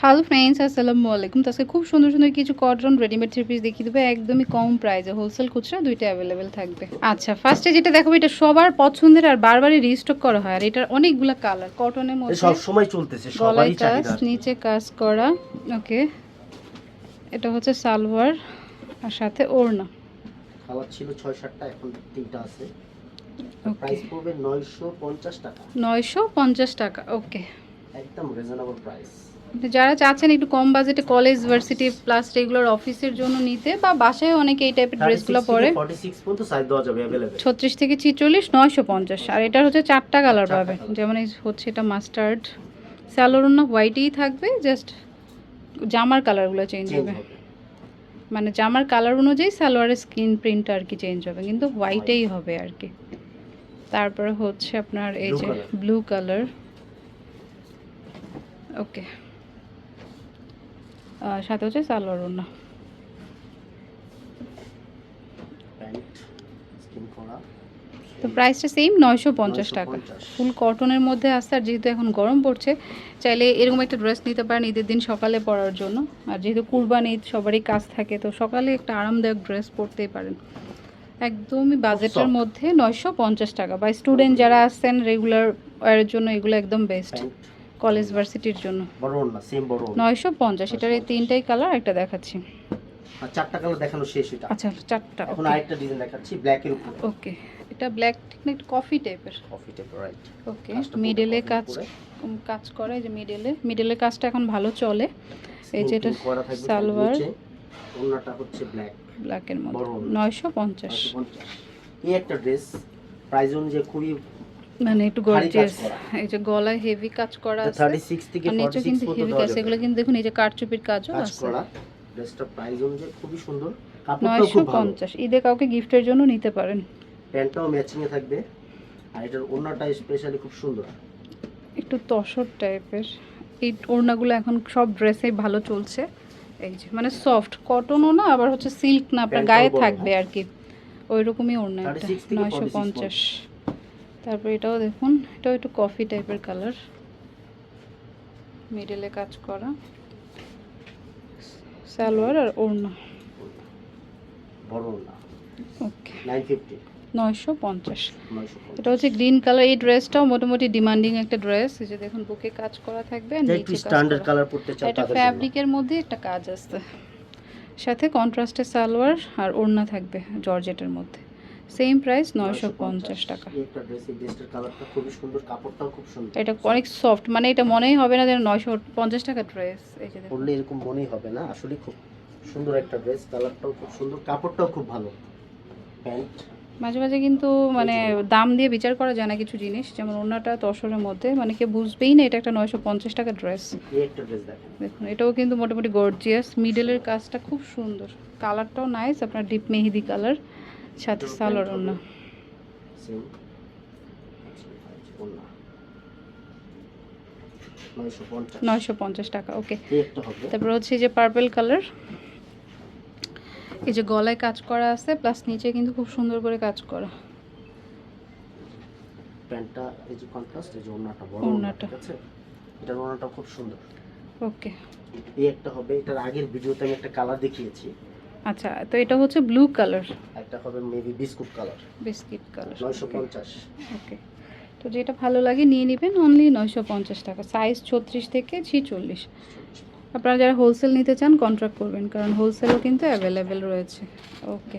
Hello friends আসসালামু আলাইকুম তো আজকে খুব সুন্দর সুন্দর কিছু কটন রেডিমেড থ্রি পিস দেখিয়ে দেবে। একদমই কম প্রাইসে হোলসেল খুচরা দুইটা অ্যাভেলেবেল থাকবে। আচ্ছা ফার্স্টে যেটা দেখাবো এটা সবার পছন্দের আর বারবারই রিস্টক করা হয়। আর এটার অনেকগুলা কালার কটনের মধ্যে সব সময় চলতেছে সবারই চাহিদা নিচে কাজ করা। ওকে। এটা হচ্ছে সালোয়ার আর সাথে ওড়না। কালার ছিল ছয় সাতটা এখন তিনটা আছে। ওকে। প্রাইস পড়বে নয়শো পঞ্চাশ টাকা। নয়শো পঞ্চাশ টাকা ওকে। একদম রিজনেবল প্রাইস যারা চাচ্ছেন একটু কম বাজেটে কলেজ ভার্সিটি প্লাস রেগুলার অফিসের জন্য নিতে বা বাসায় অনেকে এই টাইপের ড্রেসগুলো পরে। ফর্টি সিক্স পর্যন্ত সাইজ দেওয়া যাবে অ্যাভেলেবেল ছত্রিশ থেকে ছিচল্লিশ নয়শো পঞ্চাশ। আর এটার হচ্ছে চারটা কালার পাবে। যেমন এই হচ্ছে এটা মাস্টার্ড স্যালোর না হোয়াইটই থাকবে জাস্ট জামার কালারগুলো চেঞ্জ হবে। মানে জামার কালার অনুযায়ী সালোয়ারের স্কিন প্রিন্ট আর কি চেঞ্জ হবে কিন্তু হোয়াইটেই হবে আর কি। তারপরে হচ্ছে আপনার এই যে ব্লু কালার ওকে সাথে হচ্ছে সালোয়ার স্কিন তো প্রাইসটা সেম নয়শো পঞ্চাশ টাকা। 950 ফুল কটনের মধ্যে আসছে আর যেহেতু এখন গরম পড়ছে চাইলে এরকম একটা ড্রেস নিতে পারেন ঈদের দিন সকালে পরার জন্য। আর যেহেতু কুরবান ঈদ সবারই কাজ থাকে তো সকালে একটা আরামদায়ক ড্রেস পরতেই পারেন। একদমই বাজেটের মধ্যে নয়শো পঞ্চাশ টাকা। বা স্টুডেন্ট যারা আসছেন রেগুলার ওয়ারের জন্য এগুলো একদম বেস্ট কলেজ ভার্সিটির জন্য। বড় না সেম বড় ওড়না। নয়শো পঞ্চাশ এটার এই তিনটাই কালার একটা দেখাচ্ছি। আর চারটা কালার দেখানো শেষ এটা। আচ্ছা চারটা এখন আরেকটা ডিজাইন দেখাচ্ছি ব্ল্যাক এর উপরে। ওকে এটা ব্ল্যাক ঠিক না কফি টাইপের কফি টাইপ রাইট ওকে মিডলে কাজ কাজ করে এই যে মিডলে মিডলের কাজটা এখন ভালো চলে। এই যে এটা সালোয়ার। নিচে। হচ্ছে ব্ল্যাক ব্ল্যাকের মধ্যে। বড় ওড়না। নয়শো পঞ্চাশ। এই একটা ড্রেস প্রাইস অনুযায়ী খুবই মানে একটু গর্জিয়াস এই যে গলায় হেভি কাজ করা আছে। থার্টি সিক্স থেকে আর নিচে ফর্টি কিন্তু হেভি কাজ এগুলো কিন্তু দেখুন এই যে কারচুপির কাজও আছে। কাজ করা। ড্রেসটা প্রাইস অনুযায়ী খুবই সুন্দর। কাপড়টাও খুব ভালো। পঞ্চাশ। ঈদে কাউকে গিফটের জন্য নিতে পারেন। প্যান্টটাও ম্যাচিং এ থাকবে। আর এটার ওড়নাটা স্পেশালি খুব সুন্দর। একটু তসর টাইপের এই ওড়নাগুলো এখন সব ড্রেসে ভালো চলছে। এই যে মানে সফট কটনও না আবার হচ্ছে সিল্ক না আপনার গায়ে থাকবে আর কি। ওই রকমই ওড়না একটা। 36 থেকে নয়শো 46 পঞ্চাশ তারপর এটাও দেখুন এটাও একটু কফি টাইপের কালার মিডলে কাজ করা। সালোয়ার আর ওড়না। ওকে নয়শো পঞ্চাশ। এটা হচ্ছে গ্রিন কালার এই ড্রেসটাও মোটামুটি ডিমান্ডিং একটা ড্রেস এই যে দেখুন বুকে কাজ করা থাকবে স্ট্যান্ডার্ড কালার পড়তে চাও এটা ফ্যাব্রিকের মধ্যে একটা কাজ সাথে কন্ট্রাস্টের সালোয়ার আর ওড়না থাকবে জর্জেটের মধ্যে। সেম প্রাইস নয়শো পঞ্চাশ টাকা। এটা অনেক সফট মানে এটা মনেই হবে না যে নয়শো পঞ্চাশ টাকা ড্রেস এই যে পরলে এরকম মনেই হবে না আসলে খুব সুন্দর একটা ড্রেস কালারটাও খুব সুন্দর কাপড়টাও খুব ভালো। প্যান্ট মাঝে মাঝে কিন্তু মানে দাম দিয়ে বিচার করা যায় না কিছু জিনিস যেমন ওড়নাটা তসরের মধ্যে মানে কেউ বুঝবেই না এটা একটা নয়শো পঞ্চাশ টাকা ড্রেস দেখুন। এটাও কিন্তু মোটামুটি গর্জিয়াস মিডলের কাজটা খুব সুন্দর। কালারটাও নাইস আপনার ডিপ মেহেদি কালার সাথে। সেম ওড়না। নয়শো পঞ্চাশ টাকা ওকে। এই তারপর হচ্ছে যে পার্পল কালার এই যে গলায় কাজ করা আছে প্লাস নিচে কিন্তু খুব সুন্দর করে কাজ করা। প্যান্টটা এই যে কন্ট্রাস্ট এই যে ওড়নাটা বড় ওড়নাটা। আছে? এটার ওড়নাটা খুব সুন্দর। ওকে। এই একটা হবে এটার আগের ভিডিওতে আমি একটা কালার দেখিয়েছি। আচ্ছা তো এটা হচ্ছে ব্লু কালার একটা হবে maybe biscuit colour biscuit colour okay তো যেটা ভালো লাগে নিয়ে নেবেন অনলি নয়শো পঞ্চাশ টাকা। সাইজ ছত্রিশ থেকে ছিচল্লিশ। আপনারা যারা হোলসেল নিতে চান কন্ট্রাক্ট করবেন কারণ হোলসেলও কিন্তু অ্যাভেলেবেল রয়েছে। ওকে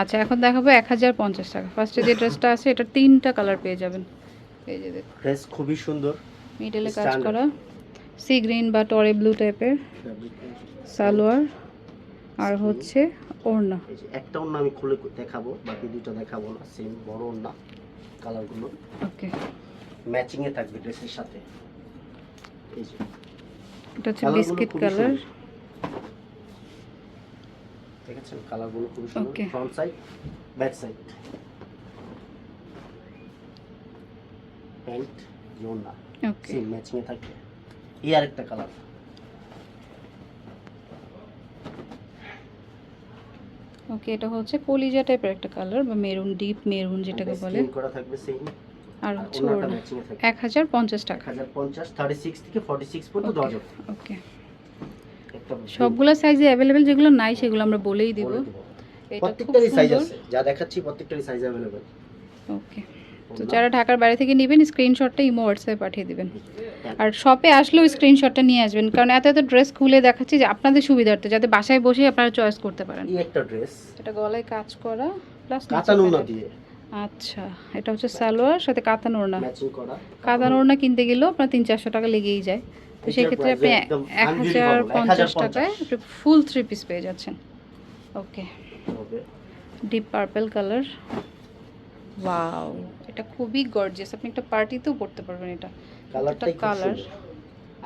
আচ্ছা এখন দেখাবো এক হাজার পঞ্চাশ টাকা। ফার্স্টে যে ড্রেসটা আছে এটা তিনটা কালার পেয়ে যাবেন। এই যে দেখুন। ড্রেস খুবই সুন্দর। মিডলে কাজ করা। সি গ্রিন বা টরে ব্লু টাইপের সালোয়ার আর হচ্ছে ওড়না। একটা ওড়না আমি খুলে দেখাবো বাকি দুটো দেখাবো না সেম বড় ওড়না কালারগুলো ওকে ম্যাচিং এ থাকবে ড্রেসের সাথে। এই যে। এটা হচ্ছে বিস্কিট কালার। দেখেছেন? কালারগুলো খুবই সুন্দর। Front side back side pant ওড়না। ওকে সেম ম্যাচিং এ থাকবে। এই আরেকটা কালার ওকে এটা হচ্ছে কলিজা টাইপের একটা কালার বা মেরুন ডিপ মেরুন যেটাকে বলে করা থাকবে সেম আর হচ্ছে ওনাটা ওড়না ম্যাচিং এ থাকবে এক হাজার পঞ্চাশ টাকা 1050 36 থেকে 46 পর্যন্ত দেওয়া যাবে ওকে একটা সবগুলো সাইজে অ্যাভেলেবেল যেগুলো নাই সেগুলো আমরা বলেই দিব বলে দেবো। এটা খুব প্রত্যেকটারই সাইজ সুন্দর আছে যা দেখাচ্ছি প্রত্যেকটারই সাইজ अवेलेबल ওকে তো যারা ঢাকার বাইরে থেকে নেবেন স্ক্রিনশটটা ইমো হোয়াটসঅ্যাপে পাঠিয়ে দিবেন আর শপে আসলেও স্ক্রিনশটটা নিয়ে আসবেন। কারণ এত এত ড্রেস খুলে দেখাচ্ছি যে আপনাদের সুবিধার্থে যাতে বাসায় বসে আপনারা চয়েস করতে পারেন। এই একটা ড্রেস এটা গলায় কাজ করা প্লাস ওড়না দিয়ে। আচ্ছা এটা হচ্ছে সালোয়ার সাথে কাতান ওড়না ম্যাচিং করা। কাতান ওড়না কিনতে গেলেও আপনার তিন চারশো টাকা লেগেই যায়। তো সেক্ষেত্রে আপনি এক হাজার পঞ্চাশ 1050 টাকায় আপনি ফুল থ্রি পিস পেয়ে যাচ্ছেন। Okay deep purple colour wow এটা খুবই গর্জিয়াস আপনি একটা পার্টিতেও পড়তে পারবেন এটা। কালারটাই কালার।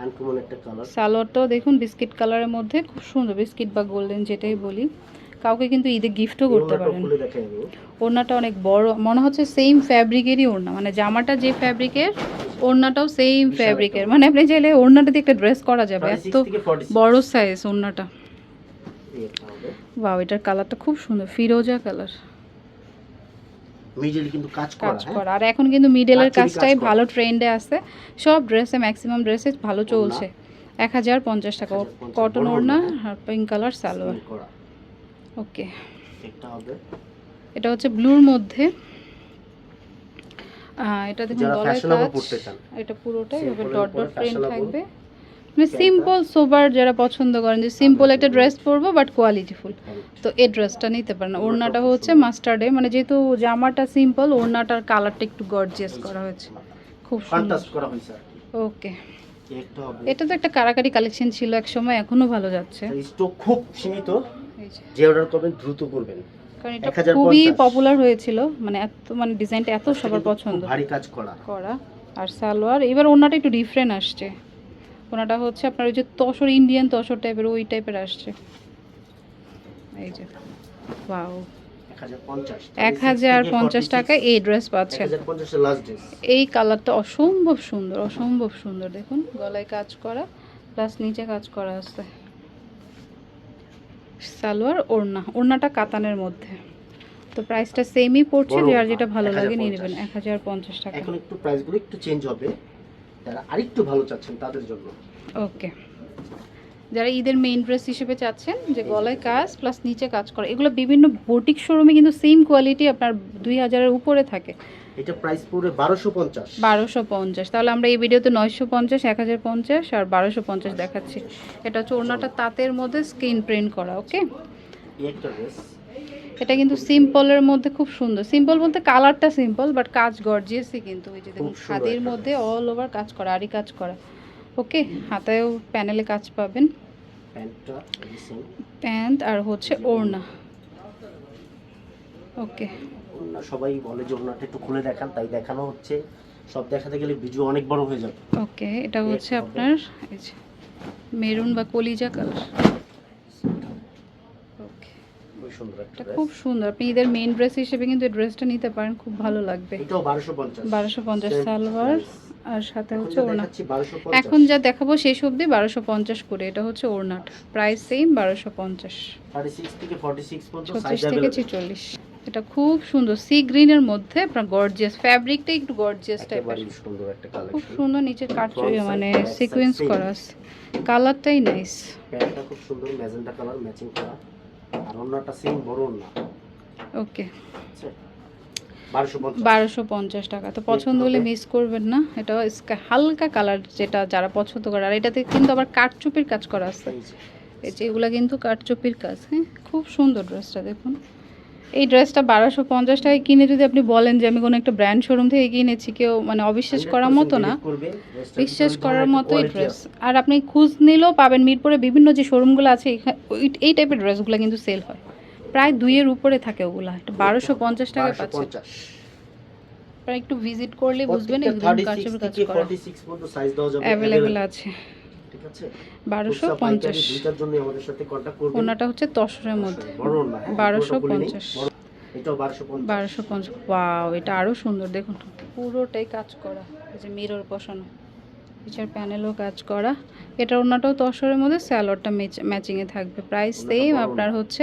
আনকমন একটা কালার। সালোয়ারটাও দেখুন বিস্কিট কালারের মধ্যে খুব সুন্দর বিস্কিট বা গোল্ডেন যেটাই বলি। কাউকে কিন্তু ঈদে গিফটও করতে পারেন। ওড়নাটা অনেক বড় মনে হচ্ছে সেম ফ্যাব্রিকেরই ওড়না মানে জামাটা যে ফ্যাব্রিকের ওড়নাটাও সেম ফ্যাব্রিকের মানে আপনি চাইলে ওড়নাটা দিয়ে একটা ড্রেস করা যাবে 36 এত বড় সাইজ ওড়নাটা। একটা এটার কালারটা খুব সুন্দর ফিরোজা কালার মিডল কিন্তু কাজ করা হ্যাঁ? করা। আর এখন কিন্তু মিডলের কাজটাই ভালো ট্রেন্ডে আছে। সব ড্রেসে ম্যাক্সিমাম ড্রেসে ভালো চলছে। এক হাজার পঞ্চাশ টাকা। 1050 কটন ওড়না। আর পিঙ্ক কালার সালোয়ার। ওকে এটা হচ্ছে ব্লুর মধ্যে। এটা দেখুন গলায় কাজ এটা পুরোটাই ডট ডট প্রিন্ট থাকবে। মানে সিম্পল সোবার যারা পছন্দ করেন যে সিম্পল একটা ড্রেস পরবো বাট কোয়ালিটিফুল। তো এই ড্রেসটা নিতে পারেন। ওড়নাটা হচ্ছে। মাস্টার্ডে মানে যেহেতু জামাটা সিম্পল ওড়নাটার কালারটা একটু গর্জিয়াস করা হয়েছে। খুব সুন্দর। ওকে এটা তো একটা কারাকারি কালেকশন ছিল এক সময় এখনও ভালো যাচ্ছে। স্টক খুব সীমিত। যে। যে অর্ডার করবেন দ্রুত করবেন। কারণ এটা খুবই পপুলার হয়েছিল। মানে এত মানে ডিজাইনটা এত সবার পছন্দ। ভারী কাজ করা। করা। আর সালোয়ার এবার ওনাটা একটু ডিফারেন্ট আসছে। ওনাটা হচ্ছে আপনার ওই যে তসর ইন্ডিয়ান তসর টাইপের ওই টাইপের আসছে। এই যে ওয়াও 1050 এক হাজার পঞ্চাশ টাকায় এই ড্রেস পাচ্ছেন। 1050 এর লাস্ট ড্রেস এই কালারটা অসম্ভব সুন্দর অসম্ভব সুন্দর। দেখুন গলায় কাজ করা প্লাস নিচে কাজ করা আছে। সালোয়ার ওড়না ওড়নাটা কাতানের মধ্যে। তো প্রাইসটা সেমই পড়ছে যার যেটা ভালো লাগে নিয়ে নেবেন এক হাজার পঞ্চাশ টাকা। এখন একটু প্রাইসগুলো একটু চেঞ্জ হবে। যারা আরেকটু ভালো চাচ্ছেন তাদের জন্য। ওকে। যারা ঈদের মেইন ড্রেস হিসেবে চাচ্ছেন যে গলায় কাজ প্লাস নিচে কাজ করে এগুলো বিভিন্ন বুটিক শোরুমে কিন্তু সেম কোয়ালিটি আপনার দুই হাজারের উপরে থাকে। এটা প্রাইস পড়বে 1250 বারোশো পঞ্চাশ। তাহলে আমরা এই ভিডিওতে নয়শো পঞ্চাশ এক হাজার পঞ্চাশ আর বারোশো পঞ্চাশ দেখাচ্ছি। এটা হচ্ছে ওড়নাটা তাঁতের মধ্যে স্ক্রিন প্রিন্ট করা ওকে এই একটা ড্রেস এটা কিন্তু সিম্পলের মধ্যে খুব সুন্দর। সিম্পল বলতে কালারটা সিম্পল বাট কাজ গর্জিয়াসই কিন্তু ওই যে দেখুন খাদির মধ্যে অল ওভার কাজ করা আরই কাজ করা। ওকে হাতেও প্যানেলে কাজ পাবেন। প্যান্ট আর হচ্ছে ওড়না। ওকে ওনা সবাই বলে যে ওনাটা একটু খুলে দেখান তাই দেখানো হচ্ছে। সব দেখাতে গেলে ভিডিও অনেক বড় হয়ে যাবে। ওকে এটা হচ্ছে আপনার এই যে মেরুন বা কলিজা কালার এটা খুব সুন্দর। আপনি ঈদের মেইন ড্রেস হিসেবে কিন্তু এই ড্রেসটা নিতে পারেন খুব ভালো লাগবে। বারোশো পঞ্চাশ। 1250 সালোয়ার আর সাথে হচ্ছে ওড়না। এখন যা দেখাবো সেই অবধি পঞ্চাশ করে। এটা হচ্ছে ওড়নাটা প্রাইস সেম বারোশো পঞ্চাশ। ছত্রিশ থেকে 46 এটা খুব সুন্দর। সি গ্রিনের মধ্যে আপনার গর্জিয়াস ফ্যাব্রিকটা একটু গর্জিয়াস মানে টাইপের খুব সুন্দর নিচে কাট মানে সিকোয়েন্স করা কালারটাই নাইস প্যান্টটা খুব সুন্দর ম্যাজেন্টা কালার ম্যাচিং করা। আর সেম বড় ওন্না ওকে। বারোশো পঞ্চাশ। টাকা। তো পছন্দ হলে মিস করবেন না। এটা হালকা কালার যেটা যারা পছন্দ করে। আর এটাতে কিন্তু আবার কাঠচুপির কাজ করা আছে। এগুলা কিন্তু কাঠচুপির কাজ হ্যাঁ? খুব সুন্দর ড্রেসটা দেখুন। এই ড্রেসটা বারোশো পঞ্চাশ টাকায় কিনে যদি আপনি বলেন যে আমি কোনো একটা ব্র্যান্ড শোরুম থেকে কিনেছি কেউ মানে অবিশ্বাস করার মতো না। 100% করবে, dressটার বিশ্বাস করার মতোই quality ড্রেস আর আপনি খুঁজ নিলেও পাবেন মিরপুরে বিভিন্ন যে শোরুমগুলো আছে এই টাইপের ড্রেসগুলো কিন্তু সেল হয়। প্রায় দুইয়ের উপরে থাকে ওগুলা। বারোশো পঞ্চাশ টাকায় পাচ্ছে। একটু ভিজিট করলে বুঝবেন প্রত্যেকটা একদম 36 কাঠচুপির কাজ থেকে করা। 46 পর্যন্ত সাইজ দেওয়া যাবে অ্যাভেলেবেল আছে। ঠিক আছে? বারোশো খুচরা পঞ্চাশ। পাইকারি দুইটার জন্য আমাদের সাথে কন্টাক্ট করবেন। ওনাটা হচ্ছে মধ্যে। বড় হ্যাঁ, বারোশো পুরোটা বলে নেই, পঞ্চাশ। এটাও 1250 বারোশো পঞ্চাশ। ওয়াও এটা সুন্দর। দেখুন পুরোটাই কাজ করা। এই যে মিরর বসানো। পিছের প্যানেলও কাজ করা। এটা ওনাটাও তসরের মধ্যে। ম্যাচিংয়ে থাকবে। প্রাইস সেম আপনার হচ্ছে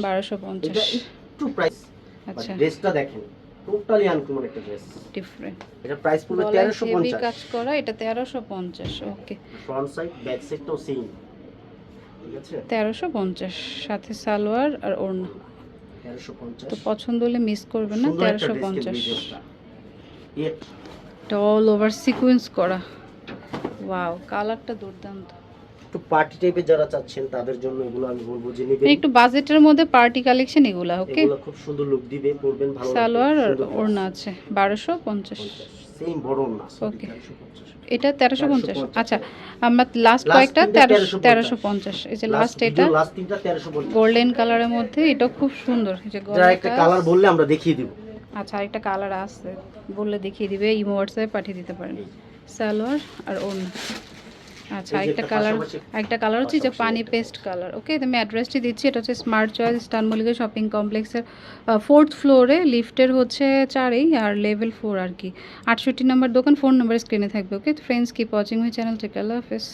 বারোশো পঞ্চাশ। একটু প্রাইস আচ্ছা। ড্রেসটা দেখেন। টোটালি আনকমন একটা ড্রেস ডিফারেন্ট এটা প্রাইস পড়বে গলায় তেরোশো হেভি পঞ্চাশ। কাজ করা এটা তেরোশো পঞ্চাশ okay front side back same ঠিক আছে? তেরোশো পঞ্চাশ সাথে সালোয়ার আর ওড়না। তো পছন্দ হলে মিস করবেন না তেরোশো পঞ্চাশ। এটা অল ওভার সিকোয়েন্স করা। ওয়াও কালারটা দুর্দান্ত। একটু পার্টি টাইপের যারা চাচ্ছেন তাদের জন্য এগুলো আমি বলব যে নেবেন। একটু বাজেটের মধ্যে পার্টি কালেকশন এগুলা ওকে এগুলো খুব সুন্দর লুক দিবে পরবেন ভালো সালোয়ার আর ওড়না আছে বারোশো পঞ্চাশ। সেম বড় না Okay. এটা তেরোশো পঞ্চাশ। 1350 আচ্ছা আমরা লাস্ট কয়েকটা তেরোশো 1350 তেরোশো পঞ্চাশ। এই যে লাস্ট এটা লাস্ট তিনটা 1350 গোল্ডেন কালারের মধ্যে এটা খুব সুন্দর। এই যে গলার একটা কালার বললে আমরা দেখিয়ে দিব। আচ্ছা আরেকটা কালার আছে বললে দেখিয়ে দিবে ইমো হোয়াটসঅ্যাপে পাঠিয়ে দিতে পারেন। সালোয়ার আর ওড়না। আচ্ছা আরেকটা একটা কালার একটা কালার হচ্ছে যে পানি পেস্ট কালার ওকে তো আমি অ্যাড্রেসটি দিচ্ছি এটা হচ্ছে স্মার্ট চয়েস স্টান মল্লিকা শপিং কমপ্লেক্সের ফোর্থ ফ্লোরে লিফটের হচ্ছে চারেই আর লেভেল ফোর আর কি। আটষট্টি নম্বর দোকান ফোন নাম্বার স্ক্রিনে থাকবে okay friends keep watching my channel take আল্লাহ হাফেজ।